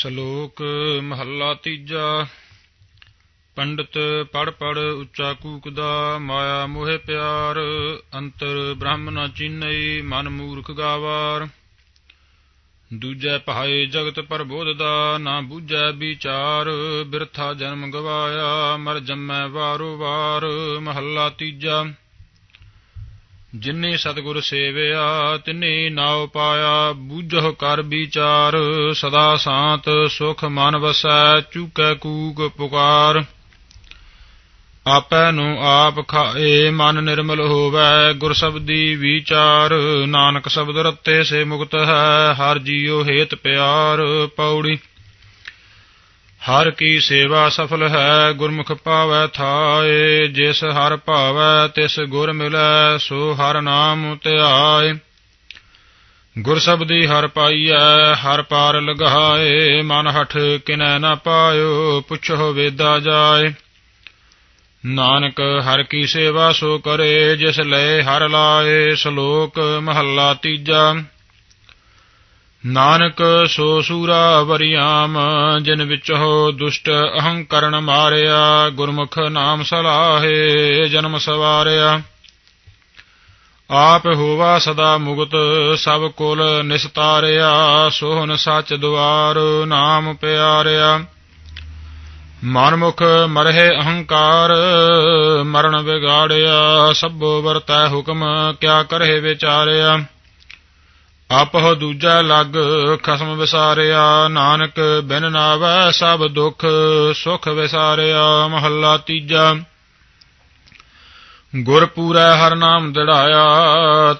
ਸ਼ਲੋਕ ਮਹੱਲਾ ਤੀਜਾ। ਪੰਡਤ ਪੜ ਪੜ ਉੱਚਾ ਕੂਕਦਾ, ਮਾਇਆ ਮੋਹਿ ਪਿਆਰ, ਅੰਤਰ ਬ੍ਰਹਮ ਨ ਚੀਨਈ, ਮਨ ਮੂਰਖ ਗਾਵਾਰ। ਦੂਜੈ ਭਾਏ ਜਗਤ ਪਰਬੋਧ ਦਾ ਨਾ ਬੂਝੈ ਵਿਚਾਰ, ਬਿਰਥਾ ਜਨਮ ਗਵਾਇਆ, ਮਰ ਜੰਮੈ ਵਾਰੋ ਵਾਰ ਮਹੱਲਾ ਤੀਜਾ। ਜਿਨੇ ਸਤਿਗੁਰ ਸੇਵਿਆ, ਤਿਨੇ ਨਾਉ ਪਾਇਆ ਬੂਝੋ ਕਰ ਵਿਚਾਰ, ਸਦਾ ਸ਼ਾਂਤ ਸੁਖ ਮਨ ਵਸੈ, ਚੁਕੈ ਕੂਕ ਪੁਕਾਰ। ਆਪੈ ਨੂੰ ਆਪ ਖਾਏ, ਮਨ ਨਿਰਮਲ ਹੋਵੈ, ਗੁਰ ਸਬਦੀ ਵਿਚਾਰ, ਨਾਨਕ ਸ਼ਬਦ ਰਤੇ ਸੇ ਮੁਕਤ ਹੈ, ਹਰ ਜੀਉ ਹੇਤ ਪਿਆਰ ਪੌੜੀ। ਹਰ ਕੀ ਸੇਵਾ ਸਫਲ ਹੈ, ਗੁਰਮੁਖ ਪਾਵੈ ਥਾਏ, ਜਿਸ ਹਰ ਭਾਵੈ ਤਿਸ ਗੁਰ ਮਿਲੈ, ਸੋ ਹਰ ਨਾਮ ਧਿਆਏ। ਗੁਰ ਸਬਦੀ ਹਰ ਪਾਈਐ, ਹਰ ਪਾਰ ਲਗਾਏ, ਮਨ ਹਠ ਕਿਨੈ ਨਾ ਪਾਇਓ, ਪੁੱਛੋ ਵੇਦਾ ਜਾਏ। ਨਾਨਕ ਹਰ ਕੀ ਸੇਵਾ ਸੋ ਕਰੇ, ਜਿਸ ਲੈ ਹਰ ਲਾਏ, ਸ਼ਲੋਕ ਮਹੱਲਾ ਤੀਜਾ। ਨਾਨਕ ਸੋ ਸੂਰਾ ਵਰਿਆਮ, ਜਿਨ ਵਿਚੋ ਦੁਸ਼ਟ ਅਹੰਕਰਨ ਮਾਰਿਆ, ਗੁਰਮੁਖ ਨਾਮ ਸਲਾਹੇ, ਜਨਮ ਸਵਾਰਿਆ। ਆਪ ਹੋਵਾ ਸਦਾ ਮੁਕਤ ਸਭ ਕੁਲ ਨਿਸਤਾਰਿਆ ਸੋਹਨ ਸੱਚ ਦੁਆਰ, ਨਾਮ ਪਿਆਰਿਆ। ਮਨਮੁਖ ਮਰਹਿ ਅਹੰਕਾਰ, ਮਰਨ ਵਿਗਾੜਿਆ, ਸਭੋ ਵਰਤੈ ਹੁਕਮ, ਕਿਆ ਕਰਹਿ ਵਿਚਾਰਿਆ। ਆਪਹੁ ਦੂਜਾ ਲੱਗ, ਖਸਮ ਵਿਸਾਰਿਆ। ਨਾਨਕ ਬਿਨ ਨਾਵੈ, ਸਭ ਦੁਖ ਸੁਖ ਵਿਸਾਰਿਆ। ਮਹੱਲਾ ਤੀਜਾ। ਗੁਰ ਪੂਰੈ ਹਰ ਨਾਮ ਦਿੜਾਇਆ,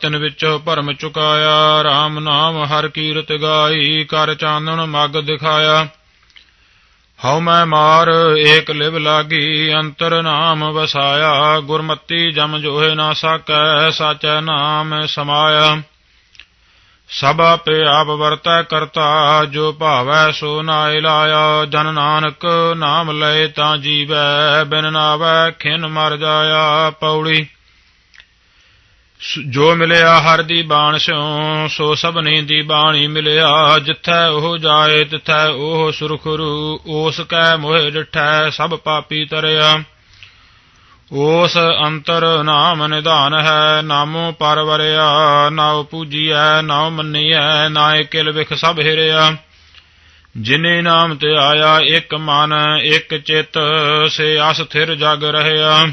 ਤਿਨ ਵਿੱਚ ਭਰਮ ਚੁਕਾਇਆ। RAM ਨਾਮ ਹਰ ਕੀਰਤ ਗਾਈ, ਕਰ ਚਾਨਣ ਮਗ ਦਿਖਾਇਆ। ਹਉ ਮੈਂ ਮਾਰ, ਏਕ ਲਿਵ ਲਾਗੀ, ਅੰਤਰ ਨਾਮ ਵਸਾਇਆ। ਗੁਰਮਤੀ ਜਮ ਜੋਹਿ ਨਾ ਸਕੈ, ਸਾਚੈ ਨਾਮ ਸਮਾਇਆ। ਸਭ ਆਪੇ ਆਪ ਵਰਤੈ ਕਰਤਾ, ਜੋ ਭਾਵੈ ਸੋ ਨਾਇ ਲਾਇਆ। ਜਨ ਨਾਨਕ ਨਾਮ ਲਏ ਤਾਂ ਜੀਵੈ, ਬਿਨ ਨਾਵੈ ਖਿਨ ਮਰ ਜਾਇਆ ਪੌੜੀ। ਜੋ ਮਿਲਿਆ ਹਰ ਦੀ ਬਾਣ ਸਿਉ, ਸੋ ਸਭਨੀ ਦੀ ਬਾਣੀ ਮਿਲਿਆ। ਜਿੱਥੈ ਉਹ ਜਾਏ ਤਿਥੈ ਉਹ ਸੁਰਖਰੂ ਉਸ ਕੈ ਮੋਹਿ ਡਿਠੈ ਸਭ ਪਾਪੀ ਤਰਿਆ। ਉਸ ਅੰਤਰ ਨਾਮ ਨਿਧਾਨ ਹੈ, ਨਾਮੋ ਪਰਵਰਿਆ, ਨਾਉ ਪੂਜੀਐ, ਨਾਉ ਮੰਨੀਐ ਨਾਇ ਕਿਲ ਵਿਖ ਸਭ ਹਿਰਿਆ। ਜਿਨੇ ਨਾਮ ਤੇ ਆਇਆ, ਇੱਕ ਮਨ, ਇੱਕ ਚਿਤ, ਸੇ ਅਸ ਥਿਰ ਜਗ ਰਹਿਆ।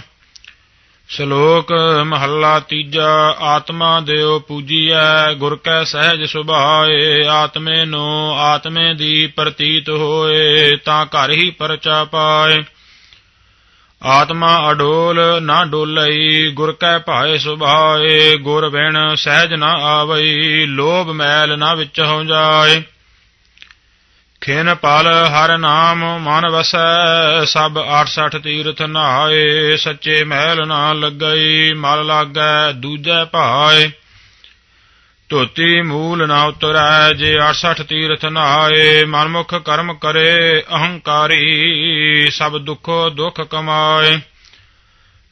ਸ਼ਲੋਕ ਮਹੱਲਾ ਤੀਜਾ, ਆਤਮਾ ਦਿਓ ਪੂਜੀਐ, ਗੁਰ ਕੈ ਸਹਿਜ ਸੁਭਾਏ, ਆਤਮੇ ਨੂੰ ਆਤਮੇ ਦੀ ਪ੍ਰਤੀਤ ਹੋਏ, ਤਾਂ ਘਰ ਹੀ ਪਰਚਾ ਪਾਏ। ਆਤਮਾ ਅਡੋਲ ਨਾ ਡੋਲਈ, ਗੁਰ ਕੈ ਭਾਏ ਸੁਭਾਏ, ਗੁਰ ਬਿਨ ਸਹਿਜ ਨਾ ਆਵਈ, ਲੋਭ ਮੈਲ ਨਾ ਵਿੱਚ ਹੋ ਜਾਏ। ਖਿਨ ਪਲ ਹਰ ਨਾਮ ਮਨ ਵਸੈ, ਸਭ 68 ਤੀਰਥ ਨਹਾਏ, ਸੱਚੇ ਮਹਿਲ ਨਾ ਲੱਗਈ, ਮਲ ਲਾਗੈ ਦੂਜੈ ਭਾਏ। ਧੋਤੀ ਮੂਲ ਨਾ ਉਤਰੈ, ਜੇ 68 ਤੀਰਥ ਨਹਾਏ ਮਨਮੁਖ ਕਰਮ ਕਰੇ, ਅਹੰਕਾਰੀ, ਸਭ ਦੁਖੋ ਦੁਖ ਕਮਾਏ।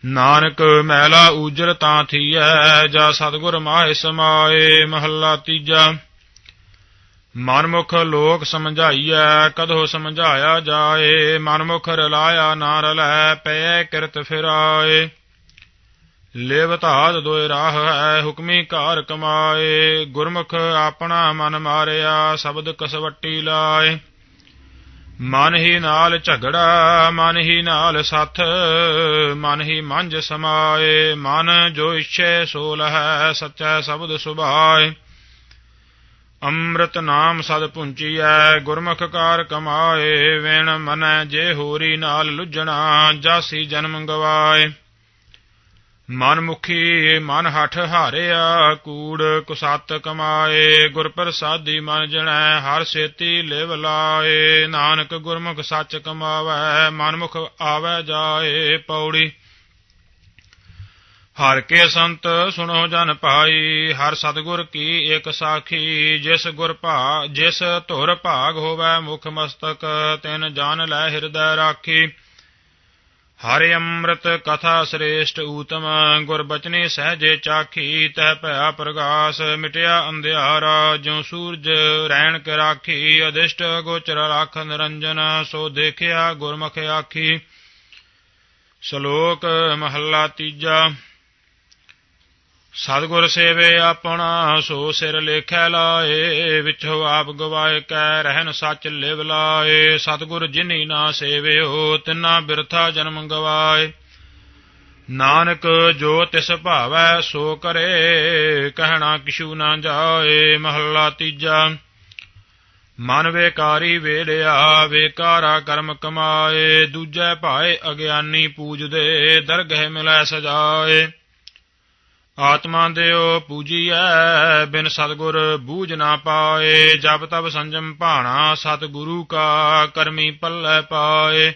ਨਾਨਕ ਮਹਿਲਾ ਉਜਰ ਤਾਂ ਥੀਐ, ਜਾ ਸਤਗੁਰ ਮਾਹਿ ਸਮਾਏ, ਮਹੱਲਾ ਤੀਜਾ। ਮਨਮੁਖ ਲੋਕ ਸਮਝਾਈਐ, ਕਦੋਂ ਸਮਝਾਇਆ ਜਾਏ, ਮਨਮੁਖ ਰਲਾਇਆ ਨਾ ਰਲੈ, ਪੈ ਕਿਰਤ ਫਿਰਾਏ। ਲੇਵਤਾਦ ਧਾਤ ਦੋਇ ਰਾਹ ਹੈ, ਹੁਕਮੀ ਕਾਰ ਕਮਾਏ। ਗੁਰਮੁਖ ਆਪਣਾ ਮਨ ਮਾਰਿਆ, ਸ਼ਬਦ ਕਸਵੱਟੀ ਲਾਏ। ਮਨ ਹੀ ਨਾਲ ਝਗੜਾ, ਮਨ ਹੀ ਨਾਲ ਸੱਥ, ਮਨ ਹੀ ਮੰਝ ਸਮਾਏ। ਮਨ ਜੋ ਇੱਛੇ ਸੋ ਲਹੈ ਸੱਚਾ ਸ਼ਬਦ ਸੁਭਾਏ। ਅੰਮ੍ਰਿਤ ਨਾਮ ਸਦ ਪੁੰਚੀਐ ਗੁਰਮੁਖ ਕਾਰ ਕਮਾਏ। ਵੇਣ ਮਨੈ ਜੇ ਹੋਰੀ ਨਾਲ ਲੁੱਜਣਾ, ਜਾਸੀ ਜਨਮ ਗਵਾਏ। ਮਨ ਮੁਖੀ ਮਨ ਹਠ ਹਾਰਿਆ, ਕੂੜ ਕੁਸਤ ਕਮਾਏ ਗੁਰ ਪ੍ਰਸਾਦੀ ਮਨ ਜਣੈ, ਹਰ ਸੇਤੀ ਲਿਵ ਲਾਏ। ਨਾਨਕ ਗੁਰਮੁਖ ਸੱਚ ਕਮਾਵੈ, ਮਨਮੁਖ ਆਵੈ ਜਾਏ। ਪੌੜੀ, ਹਰ ਕੇ ਸੰਤ ਸੁਣੋ ਜਨ ਪਾਈ ਹਰ ਸਤਗੁਰ ਕੀ ਇੱਕ ਸਾਖੀ। ਜਿਸ ਗੁਰ ਭਾ, ਜਿਸ ਧੁਰ ਭਾਗ ਹੋਵੇ ਮੁਖ ਮਸਤਕ, ਤਿਨ ਜਾਨ ਲੈ ਹਿਰਦੈ ਰਾਖੀ। ਹਰਿ ਅੰਮ੍ਰਿਤ ਕਥਾ ਸ੍ਰੇਸ਼ਟ ਊਤਮ ਗੁਰ ਬਚਨੇ ਸਹਜੇ ਚਾਖੀ, ਤਹਿ ਭਇਆ ਪ੍ਰਗਾਸ, ਮਿਟਿਆ ਅੰਧਿਆਰਾ, ਜਿਉ ਸੂਰਜ ਰਹਿਣ ਕੇ ਰਾਖੀ ਅਦਿਸ਼ਟ ਗੋਚਰ ਰਾਖ ਨਿਰੰਜਨ, ਸੋ ਦੇਖਿਆ ਗੁਰਮੁਖ ਆਖੀ। ਸ਼ਲੋਕ ਮਹੱਲਾ ਤੀਜਾ। ਸਤਿਗੁਰ ਸੇਵੇ ਆਪਣਾ, ਸੋ ਸਿਰ ਲੇਖੈ ਲਾਏ ਵਿਚੋ ਆਪ ਗਵਾਏ ਕੈ ਰਹਿਨ ਸੱਚ ਲਿਵ ਲਾਏ। ਸਤਿਗੁਰ ਜਿਨੀ ਨਾ ਸੇਵਿਓ, ਤਿਨਾ ਬਿਰਥਾ ਜਨਮ ਗਵਾਏ। ਨਾਨਕ ਜੋ ਤਿਸ ਭਾਵੈ, ਸੋ ਕਰੇ, ਕਹਿਣਾ ਕਿਛੂ ਨਾ ਜਾਏ। ਮਹੱਲਾ ਤੀਜਾ, ਮਨ ਵੇਕਾਰੀ ਵੇੜਿਆ ਵੇਕਾਰਾ ਕਰਮ ਕਮਾਏ। ਦੂਜੈ ਭਾਏ ਅਗਿਆਨੀ ਪੂਜਦੇ, ਦਰਗਹਿ ਮਿਲੈ ਸਜਾਏ। ਆਤਮਾ ਦਿਓ ਪੂਜੀਐ, ਬਿਨ ਸਤਗੁਰ ਬੂਝ ਨਾ ਪਾਏ ਜਬ ਤਬ ਸੰਜਮ ਭਾਣਾ ਸਤਿਗੁਰੂ ਕਾ ਕਰਮੀ ਪੱਲੇ ਪਾਏ।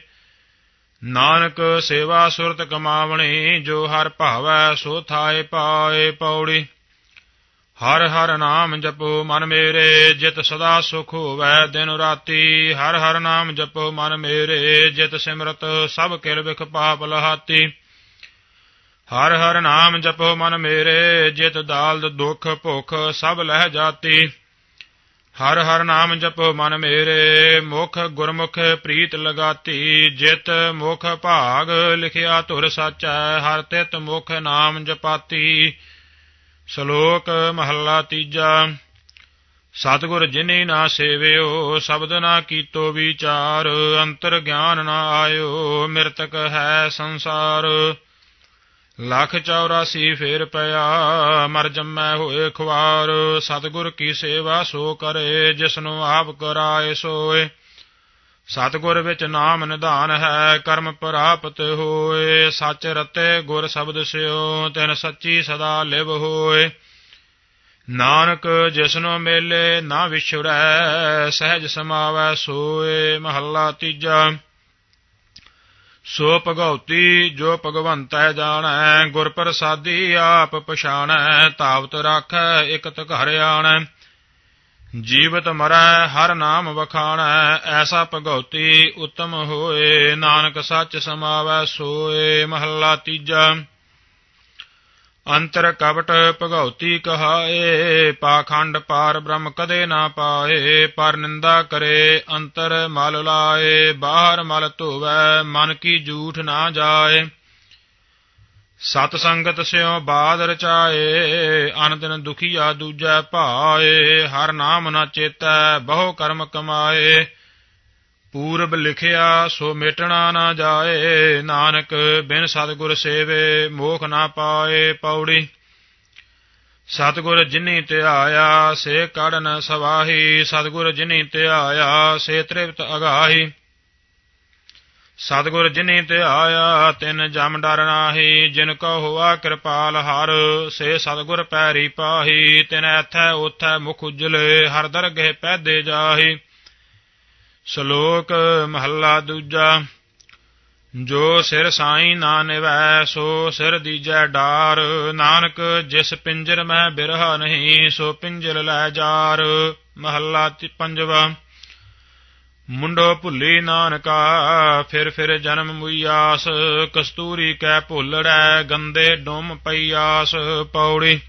ਨਾਨਕ ਸੇਵਾ ਸੁਰਤ ਕਮਾਵਣੀ, ਜੋ ਹਰ ਭਾਵੈ ਸੋ ਥਾਏ ਪਾਏ ਪੌੜੀ। ਹਰ ਹਰ ਨਾਮ ਜਪੋ ਮਨ ਮੇਰੇ, ਜਿਤ ਸਦਾ ਸੁਖ ਹੋਵੈ ਦਿਨ ਰਾਤੀ। ਹਰ ਹਰ ਨਾਮ ਜਪੋ ਮਨ ਮੇਰੇ, ਜਿਤ ਸਿਮਰਤ ਸਭ ਕਿਲ ਵਿਖ ਪਾਪ ਲਹਾਤੀ। ਹਰ ਹਰ ਨਾਮ ਜਪੋ ਮਨ ਮੇਰੇ, ਜਿਤ ਦਾਲਦ ਦੁਖ ਭੁਖ ਸਭ ਲਹਿ ਜਾਤੀ। ਹਰ ਹਰ ਨਾਮ ਜਪੋ ਮਨ ਮੇਰੇ, ਮੁਖ ਗੁਰਮੁਖ ਪ੍ਰੀਤ ਲਗਾਤੀ। ਜਿਤ ਮੁਖ ਭਾਗ ਲਿਖਿਆ ਧੁਰ ਸਾਚੈ, ਹਰ ਤਿਤ ਮੁਖ ਨਾਮ ਜਪਾਤੀ। ਸ਼ਲੋਕ ਮਹੱਲਾ ਤੀਜਾ। ਸਤਿਗੁਰ ਜਿਨੇ ਨਾ ਸੇਵਿਓ, ਸ਼ਬਦ ਨਾ ਕੀਤੋ ਵਿਚਾਰ। ਅੰਤਰ ਗਿਆਨ ਨਾ ਆਇਓ, ਮਿਰਤਕ ਹੈ ਸੰਸਾਰ। ਲੱਖ 84 ਫੇਰ ਪਿਆ, ਮਰ ਜੰਮੈ ਹੋਏ ਖੁਆਰ, ਸਤਿਗੁਰ ਕੀ ਸੇਵਾ ਸੋ ਕਰੇ, ਜਿਸਨੂੰ ਆਪ ਕਰਾਏ ਸੋਏ। ਸਤਿਗੁਰ ਵਿੱਚ ਨਾਮ ਨਿਧਾਨ ਹੈ, ਕਰਮ ਪ੍ਰਾਪਤ ਹੋਏ। ਸੱਚ ਰਤੇ ਗੁਰ ਸ਼ਬਦ ਸਿਓ, ਤਿਨ ਸੱਚੀ ਸਦਾ ਲਿਵ ਹੋਏ। ਨਾਨਕ ਜਿਸਨੂੰ ਮੇਲੇ ਨਾ ਵਿਛੜੈ, ਸਹਿਜ ਸਮਾਵੈ ਸੋਏ। ਮਹੱਲਾ ਤੀਜਾ ਸੋ ਭਗਉਤੀ ਜੋ ਭਗਵੰਤੈ ਜਾਣੈ ਗੁਰ ਪ੍ਰਸਾਦੀ ਆਪ ਪਛਾਣੈ, ਤਾਵਤ ਰਾਖੈ, ਇਕਤ ਘਰ ਆਣੈ। ਜੀਵਤ ਮਰੈ, ਹਰ ਨਾਮ ਵਖਾਣੈ, ਐਸਾ ਭਗਉਤੀ ਉਤਮ ਹੋਏ, ਨਾਨਕ ਸੱਚ ਸਮਾਵੈ, ਸੋਏ ਮਹੱਲਾ ਤੀਜਾ। ਅੰਤਰ ਕਵਟ ਭਗਉਤੀ ਕਹਾਏ, ਪਾਖੰਡ ਪਾਰ ਬ੍ਰਹਮ ਕਦੇ ਨਾ ਪਾਏ, ਪਰ ਨਿੰਦਾ ਕਰੇ ਅੰਤਰ ਮਲ ਲਾਏ, ਬਾਹਰ ਮਲ ਧੋਵੈ, ਮਨ ਕੀ ਜੂਠ ਨਾ ਜਾਏ। ਸਤ ਸੰਗਤ ਸਿਓ ਬਾਦ ਰਚਾਏ ਅਨ ਦਿਨ ਦੁਖੀਆ ਦੂਜੈ ਭਾਏ, ਹਰ ਨਾਮ ਨਾ ਚੇਤੈ, ਬਹੁ ਕਰਮ ਕਮਾਏ। ਪੂਰਬ ਲਿਖਿਆ, ਸੋ ਮਿਟਣਾ ਨਾ ਜਾਏ। ਨਾਨਕ, ਬਿਨ ਸਤਿਗੁਰ ਸੇਵੇ, ਮੋਖ ਨਾ ਪਾਏ ਪੌੜੀ। ਸਤਿਗੁਰ ਜਿਨੀ ਧਿਆਇਆ, ਸੇ ਕੜਨ ਸਵਾਹੀ। ਸਤਿਗੁਰ ਜਿਨੀ ਧਿਆਇਆ, ਸੇ ਤ੍ਰਿਪਤ ਅਗਾਹੀ। ਸਤਿਗੁਰ ਜਿਨੀ ਧਿਆਇਆ, ਤਿਨ ਜਮ ਡਰ ਨਾਹੀ। ਜਿਨ ਕੋ ਹੋਆ ਕਿਰਪਾਲ ਹਰ, ਸੇ ਸਤਿਗੁਰ ਪੈਰੀ ਪਾਹੀ। ਤਿਨ ਐਥੈ ਉਥੈ ਮੁਖ ਉਜਲੇ, ਹਰ ਦਰਗਹਿ ਪੈਦੇ ਜਾਹੀ। ਸ਼ਲੋਕ ਮਹੱਲਾ ਦੂਜਾ, ਜੋ ਸਿਰ ਸਾਈ ਨਾ ਨਿਵੈ, ਸੋ ਸਿਰ ਦੀਜੈ ਡਾਰ। ਨਾਨਕ ਜਿਸ ਪਿੰਜਰ ਮੈਂ ਬਿਰਹਾ ਨਹੀਂ, ਸੋ ਪਿੰਜਰ ਲੈ ਜਾਰ। ਮਹੱਲਾ ਤੀ- ਪੰਜਵਾ, ਮੁੰਡੋ ਭੁੱਲੀ ਨਾਨਕਾ, ਫਿਰ ਫਿਰ ਜਨਮ ਮੁਈਆਸ। ਕਸਤੂਰੀ ਕੈ ਭੁੱਲੜੈ, ਗੰਦੇ ਡੁੰਮ ਪਈਆਸ। ਪੌੜੀ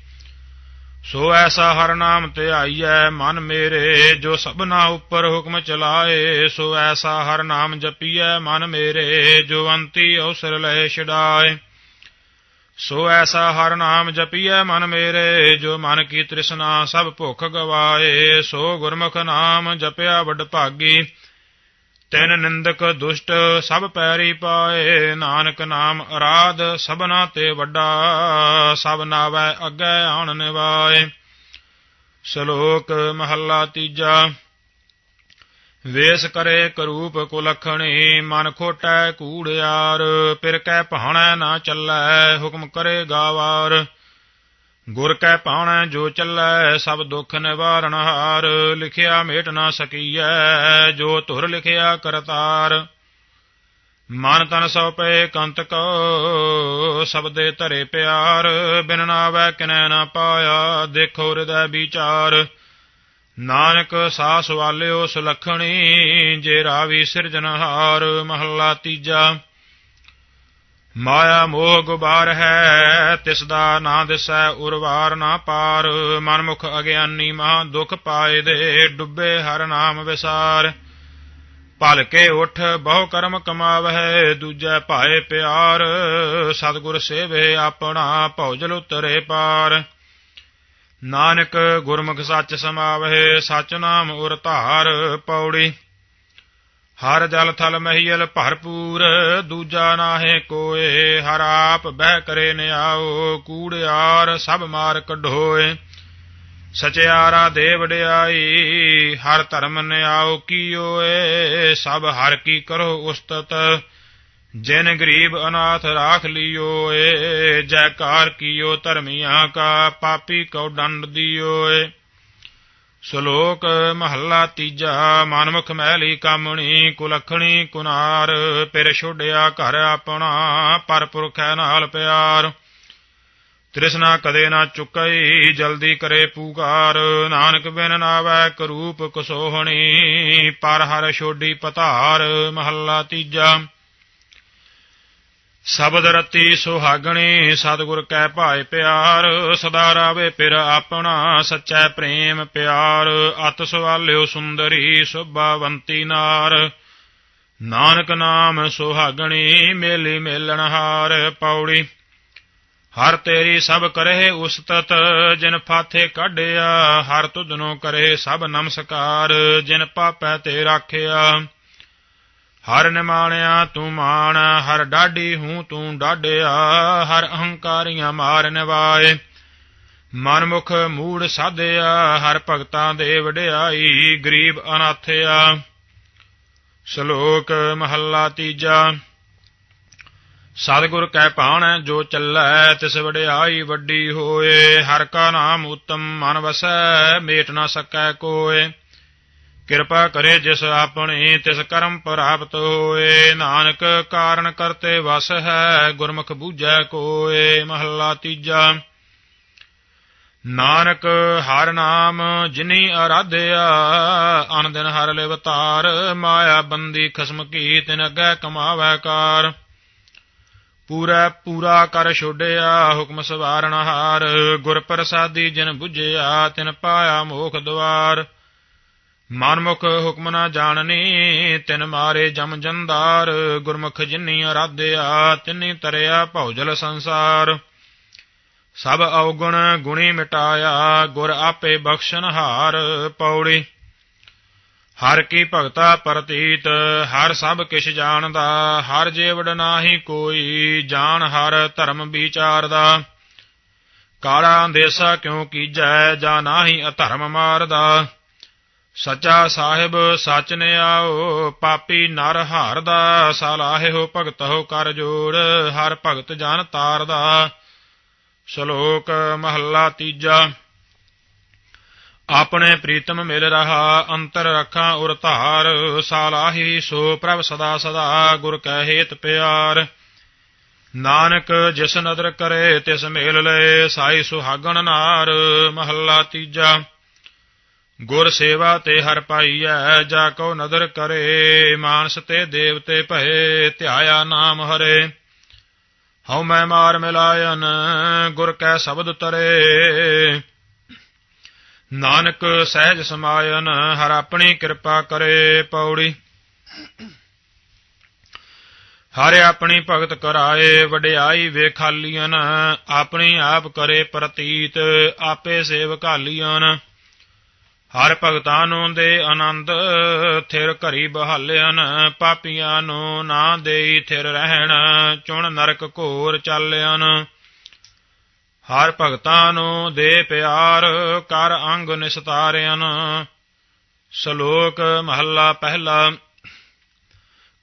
ਸੋ ਐਸਾ ਹਰ ਨਾਮ ਧਿਆਈਐ ਮਨ ਮੇਰੇ, ਜੋ ਸਭਨਾ ਉੱਪਰ ਹੁਕਮ ਚਲਾਏ, ਸੋ ਐਸਾ ਹਰ ਨਾਮ ਜਪੀਐ ਮਨ ਮੇਰੇ, ਜੋ ਅੰਤੀ ਅਵਸਰ ਲਏ ਛਡਾਏ। ਸੋ ਐਸਾ ਹਰ ਨਾਮ ਜਪੀਐ ਮਨ ਮੇਰੇ, ਜੋ ਮਨ ਕੀ ਤ੍ਰਿਸ਼ਨਾ ਸਭ ਭੁੱਖ ਗਵਾਏ, ਸੋ ਗੁਰਮੁਖ ਨਾਮ ਜਪਿਆ ਵਡ ਭਾਗੀ ਤਿਨ ਨਿੰਦਕ ਦੁਸ਼ਟ ਸਭ ਪੈਰੀ ਪਾਏ, ਨਾਨਕ ਨਾਮ ਅਰਾਧ, ਸਭਨਾ ਤੇ ਵੱਡਾ, ਸਭ ਨਾਵੈ ਅੱਗੇ ਆਣ ਨਿਵਾਏ। ਸ਼ਲੋਕ ਮਹੱਲਾ ਤੀਜਾ। ਵੇਸ ਕਰੇ ਕਰੂਪ ਕੁਲਖਣੀ, ਮਨ ਖੋਟੈ ਕੂੜਿਆਰ ਪਿਰ ਕੈ ਭਾਣੈ ਨਾ ਚੱਲੈ, ਹੁਕਮ ਕਰੇ ਗਾਵਾਰ। ਗੁਰ ਕੈ ਪਾਣੈ ਜੋ ਚੱਲੈ, ਸਭ ਦੁੱਖ ਨਿਵਾਰਣ ਹਾਰ। ਲਿਖਿਆ ਮੇਟ ਨਾ ਸਕੀਐ, ਜੋ ਧੁਰ ਲਿਖਿਆ ਕਰਤਾਰ। ਮਨ ਤਨ ਸੋ ਪਏ ਕੰਤ ਕੋ ਸਬਦੇ ਧਰੇ ਪਿਆਰ। ਬਿਨ ਨਾਵੈ ਕਿਨੈ ਨਾ ਪਾਇਆ, ਦੇਖੋ ਹਿਰਦੈ ਵਿਚਾਰ। ਨਾਨਕ ਸਾਸ ਵਾਲਿਓ ਸੁਲਖਣੀ, ਜੇ ਰਾਵੀ ਸਿਰਜਨਹਾਰ ਮਹੱਲਾ ਤੀਜਾ। ਮਾਇਆ ਮੋਹ ਗੁਬਾਰ ਹੈ, ਤਿਸ ਦਾ ਨਾ ਦਿਸੈ ਉਰਵਾਰ ਨਾ ਪਾਰ। ਮਨਮੁਖ ਅਗਿਆਨੀ ਮਹਾ ਦੁਖ ਪਾਏ ਦੇ, ਡੁੱਬੇ ਹਰ ਨਾਮ ਵਿਸਾਰ। ਭਲਕੇ ਉਠ, ਬਹੁ ਕਰਮ ਕਮਾਵਹਿ, ਦੂਜੈ ਭਾਏ ਪਿਆਰ। ਸਤਿਗੁਰ ਸੇਵੇ ਆਪਣਾ ਭੌਜਲ ਉਤਰੇ ਪਾਰ। ਨਾਨਕ ਗੁਰਮੁਖ ਸੱਚ ਸਮਾਵਹਿ, ਸਚ ਨਾਮ ਉਰ ਧਾਰ ਪੌੜੀ। ਹਰ ਜਲ ਥਲ ਮਹੀਲ ਭਰਪੂਰ, ਦੂਜਾ ਨਾਹੇ ਕੋਏ, ਹਰ ਆਪ ਬਹਿ ਕਰੇ ਨਿਆਓ ਕੂੜਿਆਰ ਸਭ ਮਾਰ ਕਢੋਏ। ਸਚਿਆਰਾ ਦੇਵ ਡਿਆਈ, ਹਰ ਧਰਮ ਨਿਆਓ ਕੀਓਏ, ਸਭ ਹਰ ਕੀ ਕਰੋ ਉਸਤਤ। ਜਿਨ ਗਰੀਬ ਅਨਾਥ ਰਾਖ ਲਿਓ ਏ ਜੈਕਾਰ ਕੀਓ ਧਰਮੀਆਂ ਕਾ, ਪਾਪੀ ਕਉ ਦੰਡ ਦਿਓਏ। ਸ਼ਲੋਕ ਮਹੱਲਾ ਤੀਜਾ, ਮਨਮੁਖ ਮੈਲੀ ਕਾਮਣੀ, ਕੁਲਖਣੀ ਕੁਨਾਰ, ਪਿਰ ਛੋੜਿਆ ਘਰ ਆਪਣਾ, ਪਰ ਪੁਰਖੈ ਨਾਲ ਪਿਆਰ। ਤ੍ਰਿਸ਼ਨਾ ਕਦੇ ਨਾ ਚੁਕਈ, ਜਲਦੀ ਕਰੇ ਪੂਕਾਰ। ਨਾਨਕ ਬਿਨ ਨਾਵੈ ਕਰੂਪ ਕੁਸੋਹਣੀ, ਪਰ ਹਰ ਛੋਡੀ ਪਤਾਰ। ਮਹੱਲਾ ਤੀਜਾ ਸ਼ਬਦ ਰਤੀ ਸੁਹਾਗਣੀ, ਸਤਿਗੁਰ ਕੈ ਭਾਏ ਪਿਆਰ, ਸਦਾ ਰਾਵੇ ਪਿਰ ਆਪਣਾ ਸੱਚੈ ਪ੍ਰੇਮ ਪਿਆਰ, ਅਤ ਸਵਾਲਿਓ ਸੁੰਦਰੀ ਸੁਭਾਵੰਤੀ ਨਾਰ। ਨਾਨਕ ਨਾਮ ਸੁਹਾਗਣੀ, ਮੇਲੀ ਮੇਲਣ ਹਾਰ ਪੌੜੀ। ਹਰ ਤੇਰੀ ਸਭ ਕਰੇ ਉਸਤਤ, ਜਿਨ ਫਾਥੇ ਕੱਢਿਆ, ਹਰ ਤੁਧਨੋ ਕਰੇ ਸਭ ਨਮਸਕਾਰ, ਜਿਨ ਪਾਪੈ ਤੇ ਰਾਖਿਆ। ਹਰ ਨਿਮਾਣਿਆ ਤੂੰ ਮਾਣ, ਹਰ ਡਾਢੀ ਹੂੰ ਤੂੰ ਡਾਢਿਆ, ਹਰ ਅਹੰਕਾਰੀਆਂ ਮਾਰ ਨਿਵਾਏ। ਮਨਮੁਖ ਮੂੜ ਸਾਧਿਆ, ਹਰ ਭਗਤਾਂ ਦੇ ਵਡਿਆਈ ਗਰੀਬ ਅਨਾਥਿਆ। ਸ਼ਲੋਕ ਮਹੱਲਾ ਤੀਜਾ। ਸਤਿਗੁਰ ਕੈ ਭਾਣੈ, ਜੋ ਚੱਲੈ ਤਿਸ ਵਡਿਆਈ ਵੱਡੀ ਹੋਏ, ਹਰ ਕਾ ਨਾਮ ਉਤਮ ਮਨ ਵਸੈ, ਮੇਟ ਨਾ ਸਕੈ ਕੋਏ। ਕਿਰਪਾ ਕਰੇ ਜਿਸ ਆਪਣੀ ਤਿਸ ਕਰਮ ਪ੍ਰਾਪਤ ਹੋਏ। ਨਾਨਕ ਕਾਰਨ ਕਰਤੇ ਵਸ ਹੈ, ਗੁਰਮੁਖ ਬੂਝੈ ਕੋਏ। ਮਹੱਲਾ ਤੀਜਾ। ਨਾਨਕ ਹਰ ਨਾਮ ਜਿਨੀ ਆਰਾਧਿਆ ਅਨ ਦਿਨ ਹਰ ਲਿਵਤਾਰ ਮਾਇਆ ਬੰਦੀ ਖਸਮ ਕੀ ਤਿਨ ਅਗੈ ਕਮਾਵੈ ਕਾਰ। ਪੂਰਾ ਪੂਰਾ ਕਰ ਛੋੜਿਆ ਹੁਕਮ ਸਵਾਰਨ ਹਾਰ। ਗੁਰ ਪ੍ਰਸਾਦੀ ਜਿਨ ਬੁਝਿਆ, ਤਿਨ ਪਾਇਆ ਮੋਖ ਦਵਾਰ। ਮਨਮੁਖ ਹੁਕਮ ਨਾ ਜਾਣਨੀ, ਤਿਨ ਮਾਰੇ ਜਮ ਜੰਦਾਰ, ਗੁਰਮੁਖ ਜਿਨੀ ਅਰਾਧਿਆ, ਤਿਨੀ ਤਰਿਆ ਭੌਜਲ ਸੰਸਾਰ। ਸਭ ਔਗੁਣ ਗੁਣੀ ਮਿਟਾਇਆ, ਗੁਰ ਆਪੇ ਬਖਸ਼ਣ ਹਾਰ ਪੌੜੀ। ਹਰ ਕੀ ਭਗਤਾ ਪ੍ਰਤੀਤ, ਹਰ ਸਭ ਕਿਛ ਜਾਣਦਾ, ਹਰ ਜੀਵੜ ਨਾਹੀ ਕੋਈ, ਜਾਣ ਹਰ ਧਰਮ ਵਿਚਾਰਦਾ। ਕਾਲਾ ਅੰਦੇਸਾ ਕਿਉ ਕੀਜੈ, ਜਾ ਨਾਹੀ ਅਧਰਮ ਮਾਰਦਾ। ਸਚਾ ਸਾਹਿਬ, ਸਚ ਨੇ ਆਓ, ਪਾਪੀ ਨਰ ਹਾਰਦਾ, ਸਲਾਹਿਓ ਭਗਤੋ ਕਰ ਜੋੜ, ਹਰ ਭਗਤ ਜਨ ਤਾਰਦਾ। ਸ਼ਲੋਕ ਮਹੱਲਾ ਤੀਜਾ। ਆਪਣੇ ਪ੍ਰੀਤਮ ਮਿਲ ਰਹਾ, ਅੰਤਰ ਰਖਾਂ ਉਰ ਧਾਰ, ਸਾਲਾਹੀ ਸੋ ਪ੍ਰਭ ਸਦਾ ਸਦਾ, ਗੁਰ ਕਹਿਤ ਪਿਆਰ। ਨਾਨਕ ਜਿਸ ਨਦਰ ਕਰੇ, ਤਿਸ ਮੇਲ ਲਏ, ਸਾਈ ਸੁਹਾਗਣ ਨਾਰ। ਮਹੱਲਾ ਤੀਜਾ। ਗੁਰ ਸੇਵਾ ਤੇ ਹਰ ਪਾਈਐ, ਜਾ ਕੋ ਨਦਰ ਕਰੇ, ਮਾਨਸ ਤੇ ਦੇਵਤੇ ਭਏ, ਧਿਆਇਆ ਨਾਮ ਹਰੇ। ਹਉ ਮੈਂ ਮਾਰ ਮਿਲਾਇਨ, ਗੁਰ ਕੈ ਸ਼ਬਦ ਤਰੇ। ਨਾਨਕ ਸਹਿਜ ਸਮਾਇਨ, ਹਰ ਆਪਣੀ ਕਿਰਪਾ ਕਰੇ ਪੌੜੀ। ਹਰ ਆਪਣੀ ਭਗਤ ਕਰਾਏ, ਵਡਿਆਈ ਵੇਖਾਲੀਆਂ ਆਪਣੀ ਆਪ ਕਰੇ ਪ੍ਰਤੀਤ, ਆਪੇ ਸੇਵਕਾਲੀਆਂ ਹਰ ਭਗਤਾਂ ਨੂੰ ਦੇ ਆਨੰਦ, ਥਿਰ ਘਰੀ ਬਹਾਲਿਆਨ ਪਾਪੀਆਂ ਨੂੰ ਨਾ ਦੇਈ ਥਿਰ ਰਹਿਣ, ਚੁਣ ਨਰਕ ਘੋਰ ਚਾਲਿਆਨ ਹਰ ਭਗਤਾਂ ਨੂੰ ਦੇ ਪਿਆਰ, ਕਰ ਅੰਗ ਨਿਸਤਾਰਿਆਨ ਸ਼ਲੋਕ ਮਹੱਲਾ ਪਹਿਲਾ।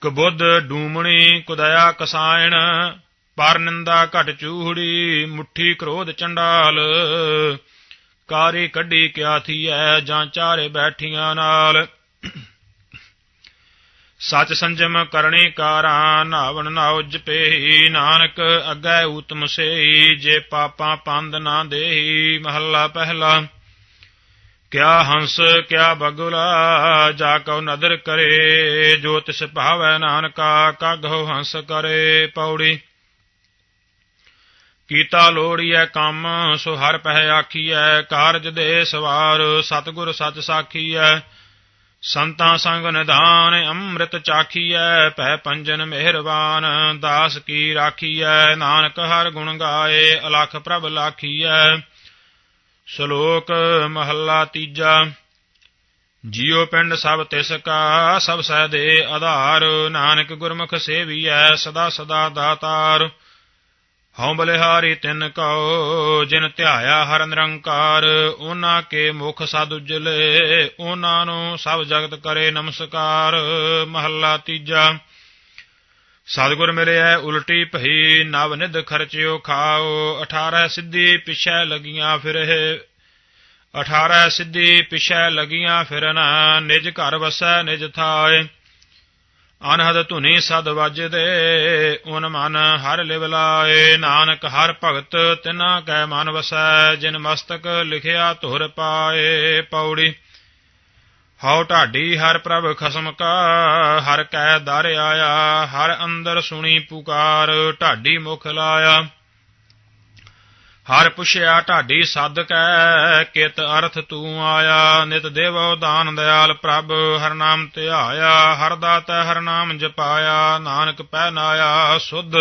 ਕਬੁੱਧ ਡੂਮਣੀ ਕੁਦਇਆ ਕਸਾਇਣ, ਪਰ ਨਿੰਦਾ ਘਟ ਚੂਹੜੀ ਮੁੱਠੀ ਕ੍ਰੋਧ ਚੰਡਾਲ। ਕਾਰੀ ਕੱਢੀ ਕਿਆ ਥੀਐ, ਜਾਂ ਚਾਰੇ ਬੈਠੀਆਂ ਨਾਲ। ਸਚ ਸੰਜਮ ਕਰਨੀ ਕਾਰਾਂ, ਨਾਵਣ ਨਾ ਉਜਪੇਹੀ ਨਾਨਕ ਅੱਗੇ ਊਤਮ ਸੇਹੀ, ਜੇ ਪਾਪਾਂ ਪੰਦ ਨਾ ਦੇਹੀ, ਮਹੱਲਾ ਪਹਿਲਾ। ਕਿਆ ਹੰਸ, ਕਿਆ ਬਗੁਲਾ, ਜਾ ਕਉ ਨਦਰ ਕਰੇ, ਜੋ ਤਿਸ ਭਾਵੈ ਨਾਨਕਾ ਕਾਗੋ ਹੰਸ ਕਰੇ, ਪੌੜੀ। ਕੀਤਾ ਲੋੜੀਐ ਕੰਮ, ਸੋ ਹਰ ਪਹਿ ਆਖੀਐ, ਕਾਰਜ ਦੇ ਸਵਾਰ, ਸਤਿਗੁਰ ਸਚ ਸਾਖੀਐ। ਸੰਤਾਂ ਸੰਗ ਨਿਧਾਨ, ਅੰਮ੍ਰਿਤ ਚਾਖੀਐ ਭੈ ਪੰਜਨ ਮਿਹਰਬਾਨ, ਦਾਸ ਕੀ ਰਾਖੀਐ, ਨਾਨਕ ਹਰ ਗੁਣ ਗਾਏ, ਅਲਖ ਪ੍ਰਭ ਲਾਖੀਐ। ਸ਼ਲੋਕ ਮਹੱਲਾ ਤੀਜਾ, ਜੀਉ ਪਿੰਡ ਸਭ ਤਿਸ ਕਾ, ਸਭ ਸਹਿ ਦੇ ਆਧਾਰ, ਨਾਨਕ ਗੁਰਮੁਖ ਸੇਵੀਐ, ਸਦਾ ਸਦਾ ਦਾਤਾਰ। ਹਉ ਬਲਿਹਾਰੀ ਤਿਨ ਕਉ, ਜਿਨ ਧਿਆਇਆ ਹਰ ਨਿਰੰਕਾਰ ਉਹਨਾਂ ਕੇ ਮੁਖ ਸਦ ਉਜਲੇ ਉਹਨਾਂ ਨੂੰ ਸਭ ਜਗਤ ਕਰੇ ਨਮਸਕਾਰ। ਮਹੱਲਾ ਤੀਜਾ, ਸਤਿਗੁਰ ਮਿਲਿਆ ਉਲਟੀ ਭਈ, ਨਵ ਨਿਧ ਖਰਚਿਓ ਖਾਓ। 18 ਸਿੱਧੀ ਪਿਛੈ ਲਗੀਆਂ ਫਿਰੇ 18 ਸਿੱਧੀ ਪਿਛੈ ਲਗੀਆਂ ਫਿਰਨ, ਨਿਜ ਘਰ ਵਸੈ, ਨਿਜ ਥਾਏ। ਅਨਹਦ ਧੁਨੀ ਸਦ ਵੱਜਦੇ ਓਨ ਮਨ ਹਰ ਲਿਵਲਾਏ ਨਾਨਕ ਹਰ ਭਗਤ ਤਿਨਾ ਕੈ ਮਨ ਵਸੈ, ਜਿਨ ਮਸਤਕ ਲਿਖਿਆ ਧੁਰ ਪਾਏ। ਪੌੜੀ, ਹਉ ਢਾਡੀ ਹਰ ਪ੍ਰਭ ਖਸਮ ਕਾ, ਹਰ ਕੈ ਦਰ ਆਇਆ, ਹਰ ਅੰਦਰ ਸੁਣੀ ਪੁਕਾਰ, ਢਾਡੀ ਮੁਖ ਲਾਇਆ। ਹਰ ਪੁੱਛਿਆ ਢਾਡੀ ਸੱਦ ਕਿਤ ਅਰਥ ਤੂੰ ਆਇਆ, ਨਿਤ ਦੇਵੋ ਦਾਨ ਦਿਆਲ ਪ੍ਰਭ, ਹਰ ਨਾਮ ਧਿਆਇਆ ਹਰ ਦਾਤਾ ਹਰ ਨਾਮ ਜਪਾਇਆ, ਨਾਨਕ ਪਹਿਨਾਇਆ ਸੁਧ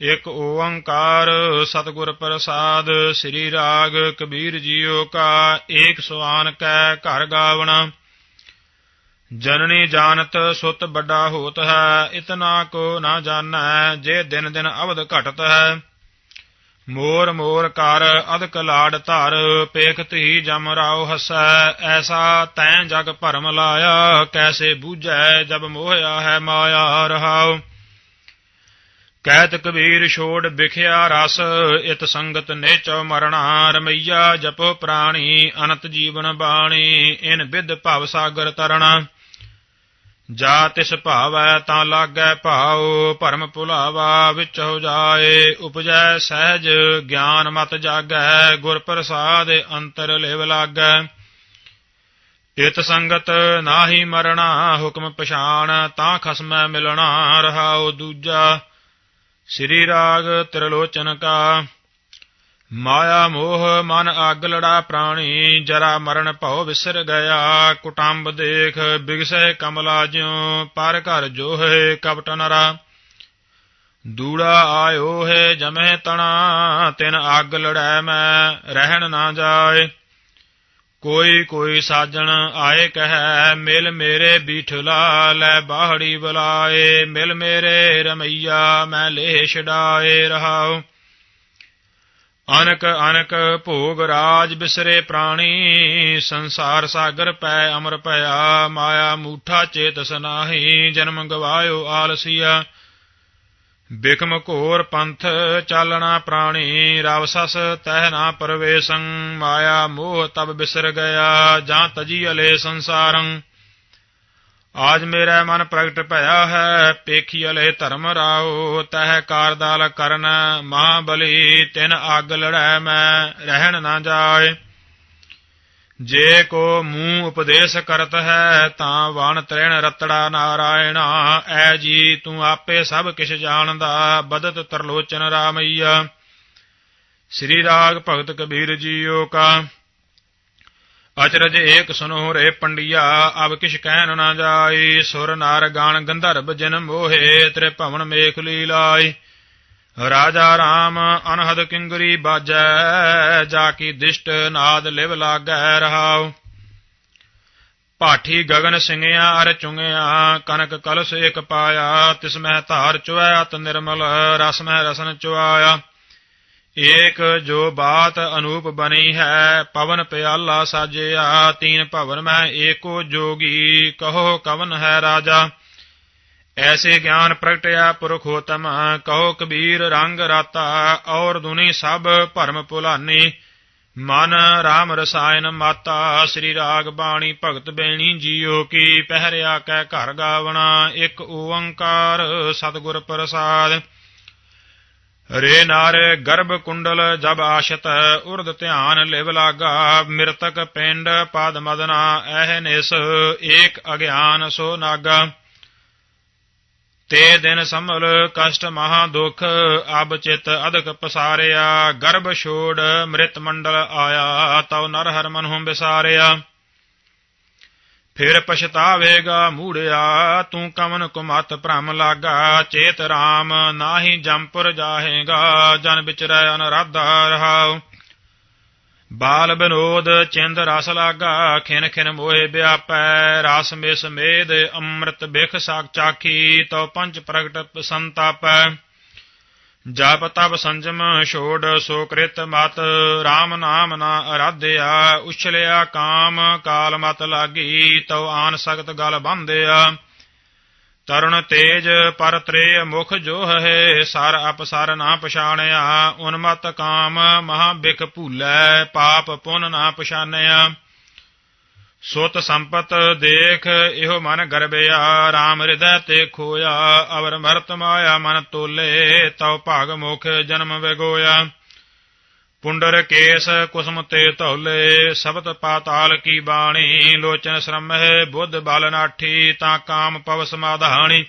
ਇਕ ਓੰਕਾਰ, ਸਤਿਗੁਰ ਪ੍ਰਸਾਦ, ਸ੍ਰੀ ਰਾਗ ਕਬੀਰ ਜੀਓ ਕਾ, ਏਕ ਸੁਆਨ ਕੈ ਘਰ ਗਾਵਣਾ। ਜਨਨੀ ਜਾਣਤ ਸੁਤ ਵੱਡਾ ਹੋਤ ਹੈ, ਇਤਨਾ ਕੋ ਨਾ ਜਾਣੈ, ਜੇ ਦਿਨ ਦਿਨ ਅਵਧ ਘਟਤ ਹੈ। ਮੋਰ ਮੋਰ ਕਰ ਅਦਕ ਲਾੜ ਧਰ ਪੇਖਤ ਹੀ ਜਮ ਰਾਉ ਹਸੈ, ਐਸਾ ਤੈ ਜਗ ਭਰਮ ਲਾਇਆ, ਕੈਸੇ ਬੂਝੈ ਜਬ ਮੋਹਿਆ ਹੈ ਮਾਇਆ ਰਹਾਉ। ਕਹਿਤ ਕਬੀਰ ਛੋੜ ਵਿਖਿਆ ਰਸ, ਇਤ ਸੰਗਤ ਨੇਚੋ ਮਰਣਾ, ਰਮਈਆ ਜਪੋ ਪ੍ਰਾਣੀ, ਅਨੰਤ ਜੀਵਨ ਬਾਣੀ, ਇਨ ਵਿਦ ਭਵ ਸਾਗਰ ਤਰਣਾ। ਜਾ ਤਿਸ ਭਾਵੈ ਤਾਂ ਲਾਗੈ ਭਾਉ, ਭਰਮ ਭੁਲਾਵਾ ਵਿੱਚ ਹੋ ਜਾਏ। ਉਪਜੈ ਸਹਿਜ, ਗਿਆਨ ਮਤ ਜਾਗੈ, ਗੁਰ ਪ੍ਰਸਾਦ ਅੰਤਰ ਲਿਵ ਲਾਗੈ। ਇਤ ਸੰਗਤ ਨਾਹੀ ਮਰਣਾ, ਹੁਕਮ ਪਛਾਣ, ਤਾਂ ਖਸਮੈ ਮਿਲਣਾ ਰਹਾਉ ਦੂਜਾ। ਸ੍ਰੀ ਰਾਗ ਤ੍ਰਿਲੋਚਨ ਕਾ ਮਾਇਆ ਮੋਹ ਮਨ ਅਗ ਲੜਾ ਪ੍ਰਾਣੀ, ਜਰਾ ਮਰਨ ਭਉ ਵਿਸਰ ਗਿਆ। ਕੁਟੰਬ ਦੇਖ, ਬਿਗਸੈ ਕਮਲਾ ਜਿਉ, ਪਰ ਘਰ ਜੋਹੇ ਕਪਟ ਨਰਾ। ਦੂੜਾ ਆਇਓ ਹੈ ਜਮਹਿ ਤਣਾ, ਤਿਨ ਅਗ ਲੜੈ ਮੈਂ, ਰਹਿਣ ਨਾ ਜਾਏ। ਕੋਈ ਕੋਈ ਸਾਜਣ ਆਏ ਕਹੈ, ਮਿਲ ਮੇਰੇ ਬੀਠਲਾ, ਲੈ ਬਾਹੜੀ ਬੁਲਾਏ। ਮਿਲ ਮੇਰੇ ਰਮਈਆ, ਮੈਂ ਲੈ ਛਡਾਏ ਰਹਾਉ। ਅਨਕ ਅਨਕ ਭੋਗ ਰਾਜ ਬਿਸਰੇ ਪ੍ਰਾਣੀ, ਸੰਸਾਰ ਸਾਗਰ ਪੈ ਅਮਰ ਭਇਆ, ਮਾਇਆ ਮੂਠਾ ਚੇਤ ਸਨਾਹੀ, ਜਨਮ ਗਵਾਇਓ ਆਲਸੀਆ। ਬਿਕਮ ਘੋਰ ਪੰਥ ਚਾਲਣਾ ਪ੍ਰਾਣੀ, ਰਵ ਸਸ ਤਹਿ ਨਾ ਪਰਵੇਸੰ, ਮਾਇਆ ਮੋਹ ਤਬ ਬਿਸਰ ਗਿਆ, ਜਾਂ ਤਜੀ ਅਲੇ ਸੰਸਾਰੰ। ਆਜ ਮੇਰਾ ਮਨ ਪ੍ਰਗਟ ਭਇਆ ਹੈ, ਪੇਖੀ ਅਲੇ ਧਰਮ ਰਾਓ, ਤਹਿ ਕਾਰਦਾਲ ਕਰਨ ਮਹਾਬਲੀ ਤਿਨ ਅੱਗ ਲੜੈ ਮੈਂ, ਰਹਿਣ ਨਾ ਜਾਏ। ਜੇ ਕੋ ਮੂੰਹ ਉਪਦੇਸ਼ ਕਰਤ ਹੈ, ਤਾਂ ਵਣ ਤ੍ਰਿਣ ਰਤੜਾ ਨਾਰਾਇਣਾ, ਐ ਜੀ ਤੂੰ ਆਪੇ ਸਭ ਕਿਛ ਜਾਣਦਾ, ਬਦਤ ਤਰਲੋਚਨ ਰਾਮਈਆ। ਸ੍ਰੀ ਰਾਗ ਭਗਤ ਕਬੀਰ ਜੀਓ ਕਾ। ਅਚਰਜ ਏਕ ਸੁਨੋ ਰੇ ਪੰਡਿਆ, ਅਬ ਕਿਛ ਕਹਿਨ ਨਾ ਜਾਈ, ਸੁਰ ਨਾਰ ਗਾਣ ਗੰਧਰਵ ਜਨ ਮੋਹੇ ਤ੍ਰੇ ਭਵਨ ਮੇਖ ਲੀਲਾਈ। ਰਾਜਾ ਰਾਮ ਅਨਹਦ ਕਿੰਗਰੀ ਬਾਜੈ, ਜਾ ਕੀ ਦਿਸ਼ਟ ਨਾਦ ਲਿਵ ਲਾਗੈ ਰਹਾਉ। ਪਾਠੀ ਗਗਨ ਸਿੰਘਿਆ ਅਰ ਚੁੰਗਿਆ, ਕਨਕ ਕਲਸ ਇਕ ਪਾਇਆ, ਤਿਸ ਮਹਿ ਧਾਰ ਚੁਐ ਅਤ ਨਿਰਮਲ, ਰਸ ਮਹਿ ਰਸਨ ਚੁਆਇਆ। ਏਕ ਜੋ ਬਾਤ ਅਨੂਪ ਬਣੀ ਹੈ, ਪਵਨ ਪਿਆਲਾ ਸਾਜਿਆ, ਤੀਨ ਭਵਨ ਮੈਂ ਏਕੋ ਜੋਗੀ, ਕਹੋ ਕਵਨ ਹੈ ਰਾਜਾ? ਐਸੇ ਗਿਆਨ ਪ੍ਰਗਟਿਆ ਪੁਰਖੋਤਮ, ਕਹੋ ਕਬੀਰ ਰੰਗ ਰਾਤਾ, ਔਰ ਦੁਨੀ ਸਭ ਭਰਮ ਭੁਲਾਨੀ ਮਨ RAM ਰਸਾਇਨ ਮਾਤਾ, ਸ੍ਰੀ ਰਾਗ ਬਾਣੀ ਭਗਤ ਬੇਣੀ ਜੀਓ ਕੀ, ਪਹਿਰਿਆ ਕੈ ਘਰ ਗਾਵਣਾ, ਇੱਕ ਓੰਕਾਰ ਸਤਿਗੁਰ ਪ੍ਰਸਾਦ। ਰੇ ਨਾਰ ਗਰਭ ਕੁੰਡਲ ਜਬ ਆਸ਼ਤ ਉਰਦ ਧਿਆਨ ਲਿਵ ਲਾਗਾ, ਮਿਰਤਕ ਪਿੰਡ ਪਦ ਮਦਨਾ, ਐਹ ਨਿਸ ਏਕ ਅਗਿਆਨ ਸੋ ਨਾਗਾ। ਤੇ ਦਿਨ ਸੰਭਲ ਕਸ਼ਟ ਮਹਾ ਦੁਖ, ਅਬ ਚਿਤ ਅਧਕ ਪਸਾਰਿਆ, ਗਰਭ ਛੋੜ ਮ੍ਰਿਤ ਮੰਡਲ ਆਇਆ, ਤਉ ਨਰ ਹਰ ਮਨ ਮਨਹੁ ਵਿਸਾਰਿਆ ਫਿਰ ਪਛਤਾਵੇਗਾ ਮੂੜਿਆ, ਤੂੰ ਕਮਨ ਕੁਮਤ ਭ੍ਰਮ ਲਾਗਾ, ਚੇਤ ਰਾਮ ਨਾਹੀ ਜੰਪੁਰ ਜਾਹੇਗਾ, ਜਨ ਵਿਚਰੈ ਅਨਰਾਧਾ ਰਹਾਉ। ਬਾਲ ਬਨੋਦ ਚਿੰਦ ਰਸ ਲਾਗਾ, ਖਿਨ ਖਿਨ ਮੋਹਿ ਵਿਆਪੈ, ਰਸ ਮਿਸ ਮੇਦ ਅੰਮ੍ਰਿਤ ਬਿਖ ਸਾਖ ਚਾਖੀ, ਤਉ ਪੰਚ ਪ੍ਰਗਟ ਸੰਤਾਪੈ। ਜਪ ਤਪ ਸੰਜਮ ਛੋੜ ਸੋ ਕ੍ਰਿਤ ਮਤ RAM ਨਾਮ ਨਾ ਅਰਾਧਿਆ, ਉਛਲਿਆ ਕਾਮ ਕਾਲ ਮਤ ਲਾਗੀ, ਤਉ ਆਨ ਸਖਤ ਗਲ ਬੰਧਿਆ। ਤਰੁਣ ਤੇਜ ਪਰ ਤ੍ਰੇ ਮੁਖ ਜੋ ਹੈ, ਸਰ ਅਪਸਰ ਨਾ ਪਛਾਣਿਆ ਉਨਮਤ ਕਾਮ ਮਹਾ ਬਿਖ ਭੂਲੈ, ਪਾਪ ਪੁਨ ਨਾ ਪਛਾਨਿਆ ਸੁਤ ਸੰਪਤ ਦੇਖ, ਇਹੋ ਮਨ ਗਰਬਿਆ RAM ਹਿਰਦੈ ਤੇ ਖੋਇਆ। ਅਵਰ ਮਰਤ ਮਾਇਆ ਮਨ ਤੋਲੇ, ਤਉ ਭਾਗ ਮੁਖ ਜਨਮ ਵਿਗੋਇਆ। ਪੁੰਡਰ ਕੇਸ ਕੁਸਮ ਤੇ ਧੌਲੇ, ਸਬਤ ਪਾਤਾਲ ਕੀ ਬਾਣੀ, ਲੋਚਨ ਸ਼ਰਮਹਿ ਬੁੱਧ ਬਲ ਨਾਠੀ, ਤਾਂ ਕਾਮ ਪਵ ਸਮਾਧਾਣੀ।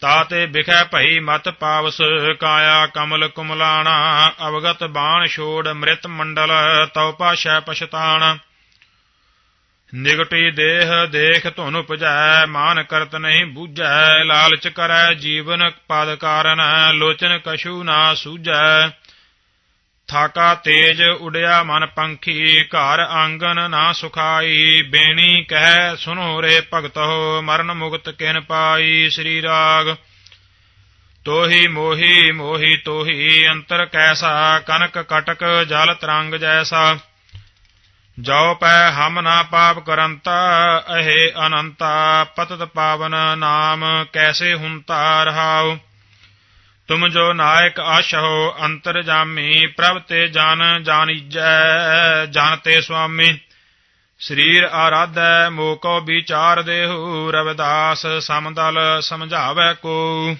ਤਾਤੇ ਬਿਖੈ ਭਈ ਮਤ ਪਾਵਸ, ਕਾਇਆ ਕਮਲ ਕੁਮਲਾਣਾ, ਅਵਗਤ ਬਾਣ ਛੋੜ ਮ੍ਰਿਤ ਮੰਡਲ, ਤਉ ਪਾਸ਼ੈ ਪਛਤਾਣਾ। ਨਿਗਟੀ ਦੇਹ ਦੇਖ ਧੁਨ ਉਪਜੈ, ਮਾਨ ਕਰਤ ਨਹੀਂ ਬੂਝੈ, ਲਾਲਚ ਕਰੈ ਜੀਵਨ ਪਦ ਕਾਰਨ, ਲੋਚਨ ਕਛੂ ਨਾ ਸੂਝੈ। ਥਾਕਾ ਤੇਜ ਉਡਿਆ ਮਨ ਪੰਖੀ, ਘਰ ਆਂਗਨ ਨਾ ਸੁਖਾਈ, ਬੇਣੀ ਕਹਿ ਸੁਨੋ ਰੇ ਭਗਤੋ ਮਰਨ ਮੁਕਤ ਕਿਨ ਪਾਈ ਸ੍ਰੀ ਰਾਗ। ਤੋਹੀ ਮੋਹੀ ਮੋਹੀ ਤੋਹੀ, ਅੰਤਰ ਕੈਸਾ, ਕਨਕ ਕਟਕ ਜਲ ਤਰੰਗ ਜੈਸਾ। ਜੋ ਪੈ ਹਮ ਨਾ ਪਾਪ ਕਰੰਤਾ, ਅਹੇ ਅਨੰਤਾ, ਪਤਤ ਪਾਵਨ ਨਾਮ, ਕੈਸੇ ਹੁੰਤਾ ਰਹਾਉ? ਤੁਮ ਜੋ ਨਾਇਕ ਆਸ਼ਹੋ, ਅੰਤਰ ਜਾਮੀ, ਪ੍ਰਭ ਤੇ ਜਨ ਜਾਣੀਜੈ, ਜਨ ਸੁਆਮੀ। ਸਰੀਰ ਆਰਾਧੈ, ਮੋਕੋ ਵਿਚਾਰ ਦੇਹੁ, ਰਵਿਦਾਸ ਸਮਦਲ ਸਮਝਾਵੈ ਕੋ।